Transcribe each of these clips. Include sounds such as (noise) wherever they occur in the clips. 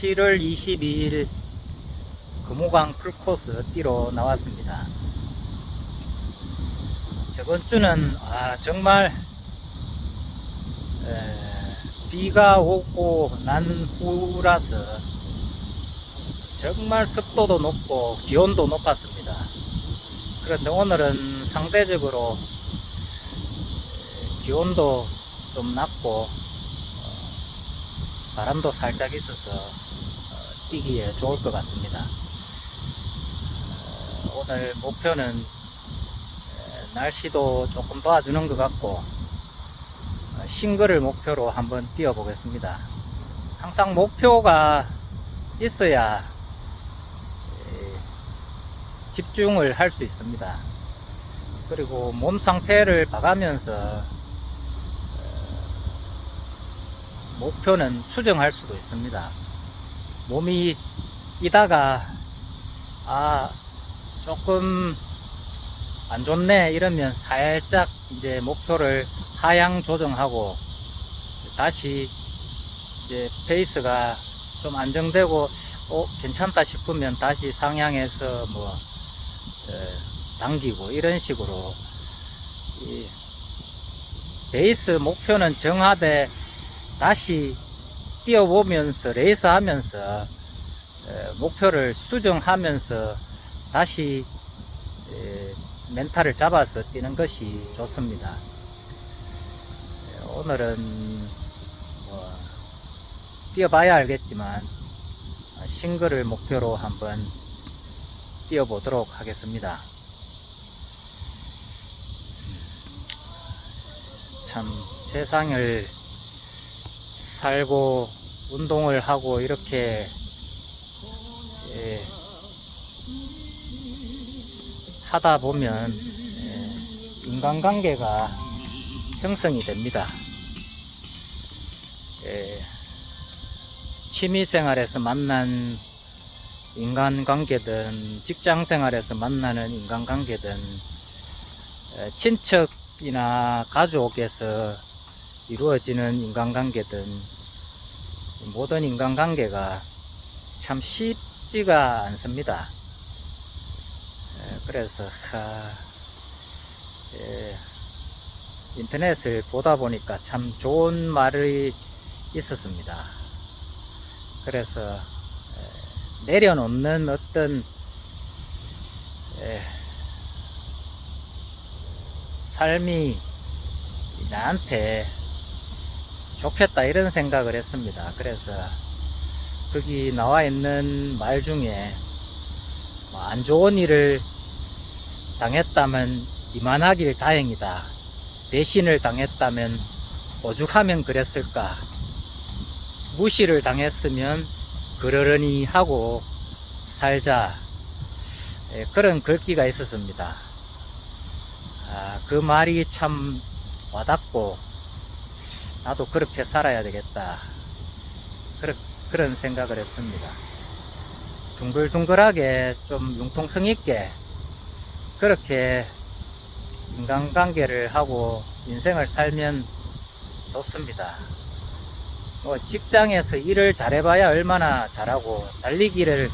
7월 22일 금호강 풀코스 뛰러 나왔습니다. 저번 주는 아, 정말 에, 비가 오고 난 후라서 정말 습도도 높고 기온도 높았습니다. 그런데 오늘은 상대적으로 에, 기온도 좀 낮고 어, 바람도 살짝 있어서 어, 뛰기에 좋을 것 같습니다. 어, 오늘 목표는 에, 날씨도 조금 도와주는 것 같고 어, 싱글을 목표로 한번 뛰어보겠습니다. 항상 목표가 있어야 에, 집중을 할 수 있습니다. 그리고 몸 상태를 봐가면서 목표는 수정할 수도 있습니다. 몸이 이다가 아 조금 안 좋네 이러면 살짝 이제 목표를 하향 조정하고 다시 이제 페이스가 좀 안정되고 어 괜찮다 싶으면 다시 상향해서 뭐 에, 당기고 이런 식으로 이 베이스 목표는 정하되 다시 뛰어보면서 레이스 하면서 에, 목표를 수정하면서 다시 에, 멘탈을 잡아서 뛰는 것이 좋습니다. 에, 오늘은 뭐 뛰어봐야 알겠지만 어, 싱글을 목표로 한번 뛰어보도록 하겠습니다. 참 세상을 살고 운동을 하고 이렇게 예, 하다 보면 예, 인간관계가 형성이 됩니다. 예, 취미생활에서 만난 인간관계든 직장생활에서 만나는 인간관계든 에, 친척이나 가족에서 이루어지는 인간관계든 모든 인간관계가 참 쉽지가 않습니다. 에, 그래서 하, 에, 인터넷을 보다 보니까 참 좋은 말이 있었습니다. 그래서 에, 내려놓는 어떤 에, 삶이 나한테 좋겠다 이런 생각을 했습니다. 그래서 거기 나와 있는 말 중에 뭐안 좋은 일을 당했다면 이만하길 다행이다. 배신을 당했다면 오죽하면 그랬을까. 무시를 당했으면 그러려니 하고 살자. 예, 그런 글귀가 있었습니다. 아, 그 말이 참 와닿고 나도 그렇게 살아야 되겠다. 그런, 그런 생각을 했습니다. 둥글둥글하게 좀 융통성 있게 그렇게 인간관계를 하고 인생을 살면 좋습니다. 뭐 직장에서 일을 잘해봐야 얼마나 잘하고 달리기를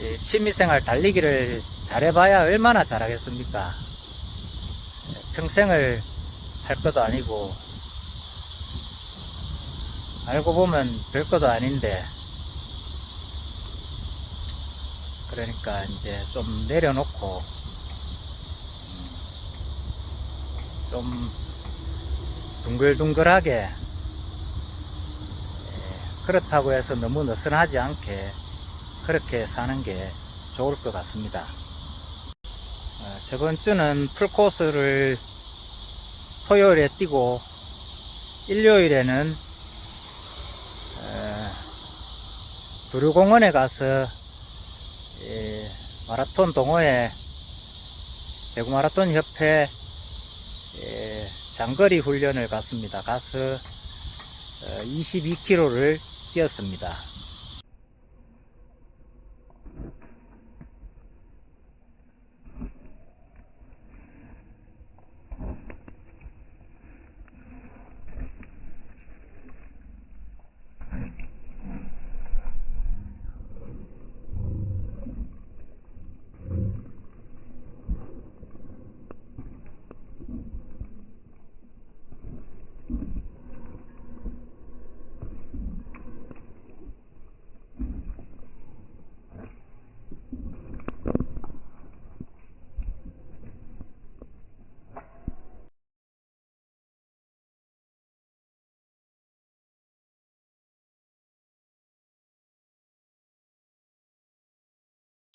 예, 취미생활 달리기를 잘해봐야 얼마나 잘하겠습니까? 예, 평생을 할 것도 아니고 알고 보면 별것도 아닌데 그러니까 이제 좀 내려놓고 음, 좀 둥글둥글하게 예, 그렇다고 해서 너무 느슨하지 않게 그렇게 사는 게 좋을 것 같습니다. 어, 저번 주는 풀코스를 토요일에 뛰고 일요일에는 어, 두류공원에 가서 예, 마라톤 동호회 대구 마라톤 협회 예, 장거리 훈련을 갔습니다. 가서 22km를 뛰었습니다.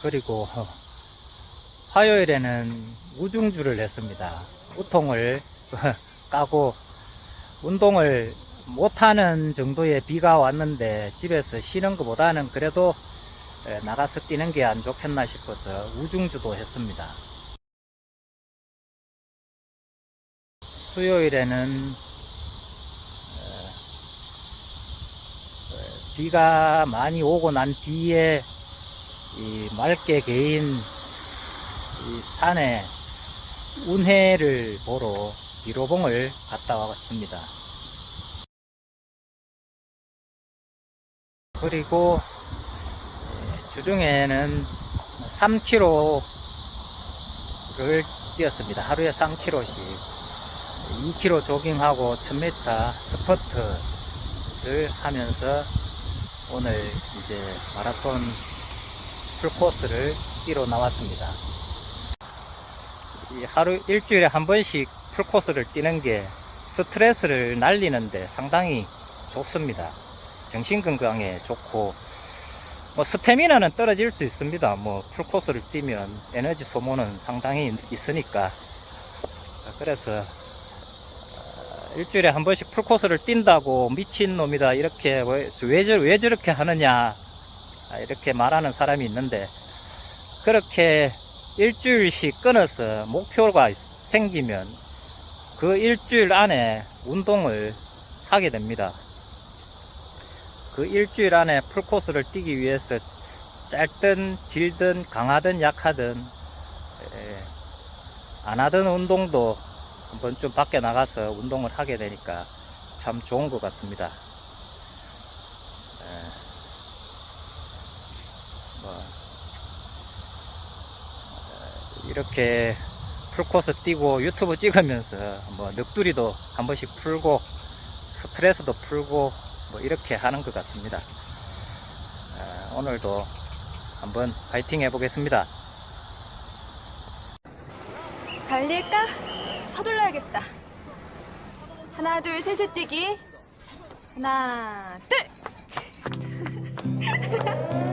그리고 화요일에는 우중주를 했습니다. 우통을 (laughs) 까고 운동을 못하는 정도의 비가 왔는데 집에서 쉬는 것보다는 그래도 에, 나가서 뛰는 게 안 좋겠나 싶어서 우중주도 했습니다. 수요일에는 비가 많이 오고 난 뒤에 이 맑게 개인 이 산에 운해를 보러 비로봉을 갔다 왔습니다. 그리고 예, 주중에는 3km를 뛰었습니다. 하루에 3km씩 2km 조깅하고 1000m 스퍼트를 하면서 오늘 이제 마라톤 풀코스를 뛰러 나왔습니다. 이 하루 일주일에 한 번씩 풀코스를 뛰는 게 스트레스를 날리는데 상당히 좋습니다. 정신 건강에 좋고 뭐 스태미나는 떨어질 수 있습니다. 뭐 풀코스를 뛰면 에너지 소모는 상당히 있으니까 그래서 어, 일주일에 한 번씩 풀코스를 뛴다고 미친 놈이다 이렇게 왜, 왜, 저- 왜 저렇게 하느냐 아, 이렇게 말하는 사람이 있는데 그렇게 일주일씩 끊어서 목표가 생기면 그 일주일 안에 운동을 하게 됩니다. 그 일주일 안에 풀코스를 뛰기 위해서 짧든 길든 강하든 약하든 에, 안 하던 운동도 한번 좀 밖에 나가서 운동을 하게 되니까 참 좋은 것 같습니다. 에, 뭐, 에, 이렇게 풀코스 뛰고 유튜브 찍으면서 뭐 넋두리도 한 번씩 풀고 스트레스도 풀고 뭐 이렇게 하는 것 같습니다. 에, 오늘도 한번 파이팅 해보겠습니다. 달릴까? 서둘러야겠다. 하나, 둘, 셋에 뛰기. 하나, 둘! (laughs)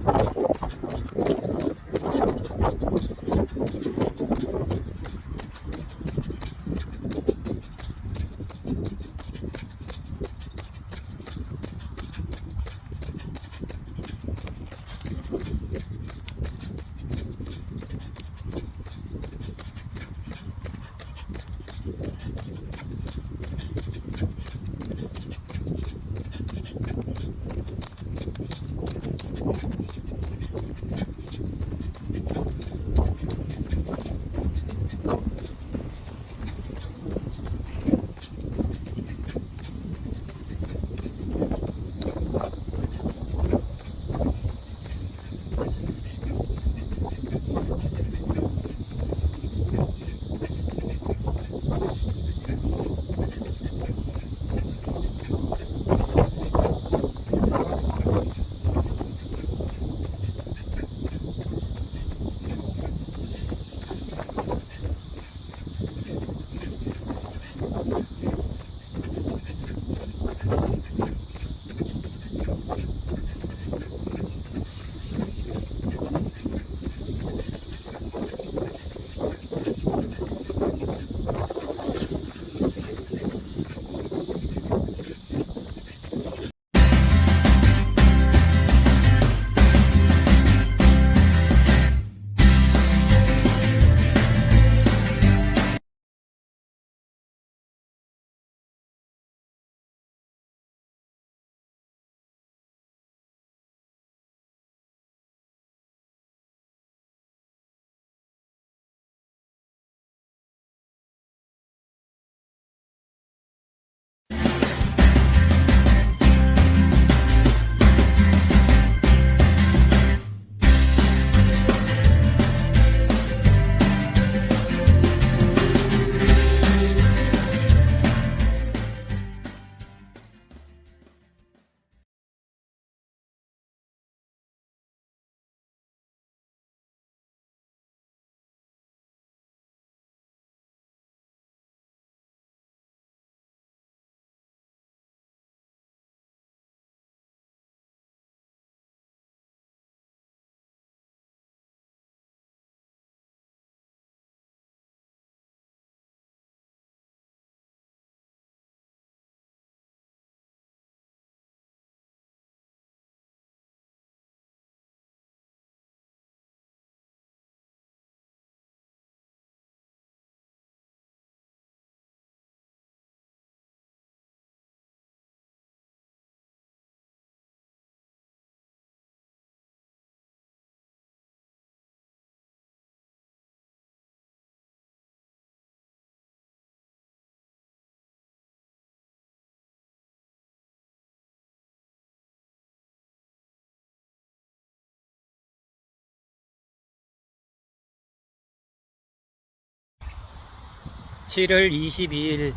7월 22일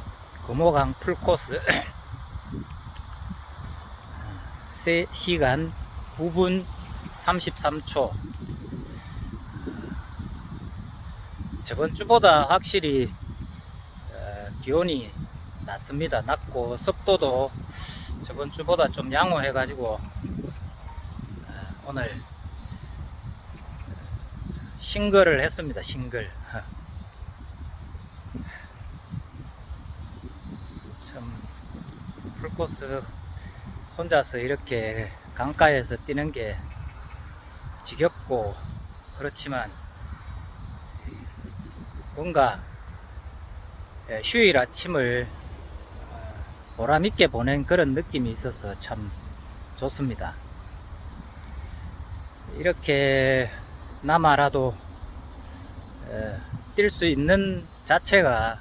금호강 풀코스 3시간 9분 33초 저번 주보다 확실히 어, 기온이 낮습니다. 낮고 습도도 저번 주보다 좀 양호해 가지고 오늘 싱글을 했습니다. 싱글. 참 풀 코스 혼자서 이렇게 강가에서 뛰는 게 지겹고 그렇지만 뭔가 예, 휴일 아침을 어, 보람있게 보낸 그런 느낌이 있어서 참 좋습니다. 이렇게 남아라도 뛸 수 있는 자체가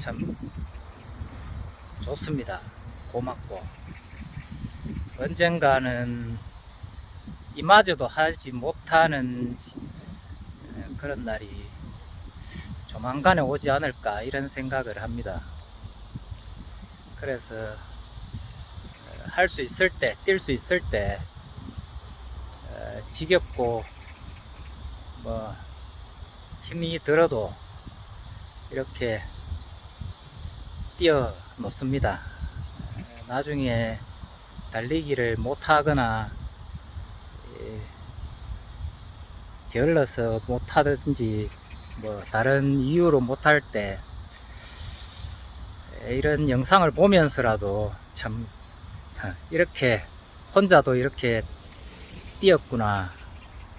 참 좋습니다. 고맙고 언젠가는 이마저도 하지 못하는 에, 그런 날이 조만간에 오지 않을까 이런 생각을 합니다. 그래서 할 수 있을 때, 뛸 수 있을 때 에, 지겹고 뭐 힘이 들어도 이렇게 뛰어 놓습니다. 에, 나중에 달리기를 못하거나 예, 게을러서 못하든지 뭐 다른 이유로 못할 때 에, 이런 영상을 보면서라도 참 어, 이렇게 혼자도 이렇게 뛰었구나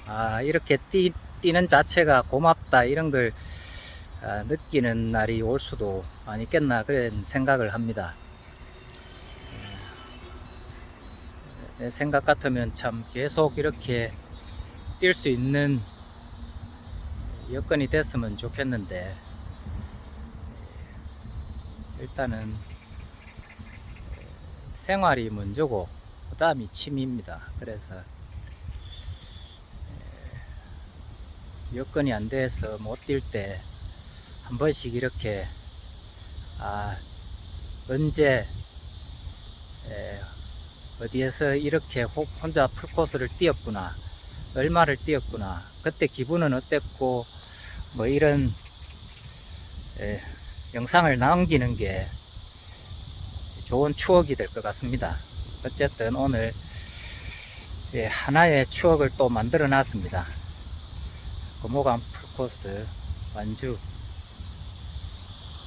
아 이렇게 뛰, 뛰는 자체가 고맙다 이런 걸 아, 느끼는 날이 올 수도 아니겠나 그런 생각을 합니다. 내 생각 같으면 참 계속 이렇게 뛸 수 있는 여건이 됐으면 좋겠는데 일단은 생활이 먼저고 그 다음이 취미입니다. 그래서 여건이 안 돼서 못 뛸때 한 번씩 이렇게 아 언제 에, 어디에서 이렇게 호- 혼자 풀코스를 뛰었구나 얼마를 뛰었구나 그때 기분은 어땠고 뭐 이런 에, 영상을 남기는 게 좋은 추억이 될 것 같습니다. 어쨌든 오늘 예, 하나의 추억을 또 만들어 놨습니다. 고모강 풀코스 완주